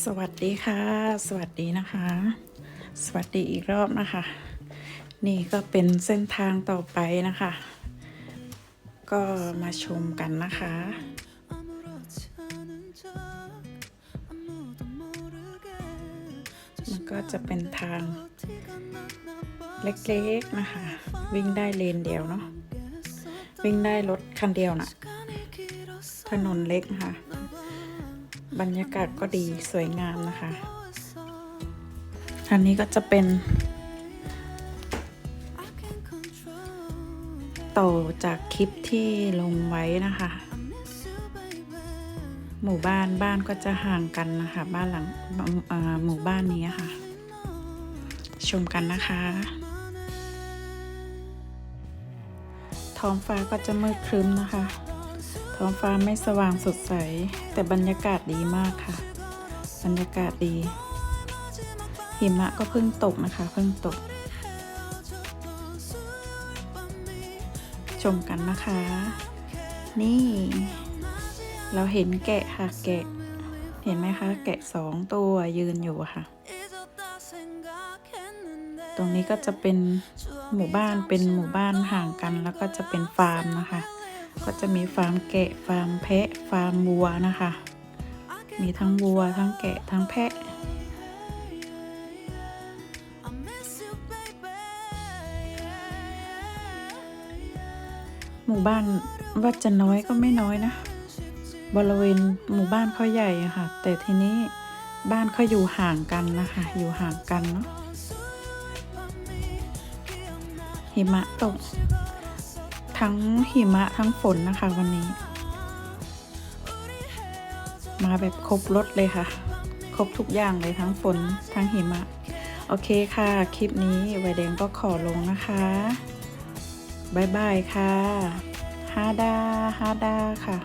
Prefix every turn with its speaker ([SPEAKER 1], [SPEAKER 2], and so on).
[SPEAKER 1] สวัสดีค่ะ สวัสดีนะคะ สวัสดีอีกรอบนะคะ นี่ก็เป็นเส้นทางต่อไปนะคะ ก็มาชมกันนะคะมันก็จะเป็นทางเล็กๆนะคะ วิ่งได้เลนเดียวเนาะวิ่งได้รถคันเดียวน่ะถนนเล็กนะคะ บรรยากาศก็ดีสวยงามนะคะอันนี้ก็จะเป็นต่อจากคลิปที่ลงไว้นะคะ หมู่บ้านบ้านก็จะห่างกันนะคะ บ้านหลังหมู่บ้านนี้ค่ะ ชมกันนะคะ ท้องฟ้าก็จะมืดครึ้มนะคะ ท้องฟ้าไม่สว่างสดใส แต่บรรยากาศดีมากค่ะ บรรยากาศดี หิมะก็เพิ่งตกนะคะ เพิ่งตก ชมกันนะคะ นี่ เราเห็นแกะค่ะแกะ เห็นไหมคะ แกะสองตัวยืนอยู่ค่ะ ตรงนี้ก็จะเป็นหมู่บ้านเป็นหมู่บ้านห่างกันแล้วก็จะเป็นฟาร์มนะคะ ก็จะมีฟาร์มแกะฟาร์มแพะฟาร์มวัวนะคะ มีทั้งวัวทั้งแกะทั้งแพะหมู่บ้านว่าจะน้อยก็ไม่น้อยนะ บริเวณหมู่บ้านเขาใหญ่ค่ะ แต่ทีนี้บ้านเขาอยู่ห่างกันนะคะ อยู่ห่างกันเนาะหิมะตก ทั้งหิมะทั้งฝนนะคะวันนี้ มาแบบครบรถเลยค่ะ ครบทุกอย่างเลยทั้งฝนทั้งหิมะ โอเคค่ะ คลิปนี้ไวแดงก็ขอลงนะคะบายบายค่ะฮาดาฮาดาค่ะ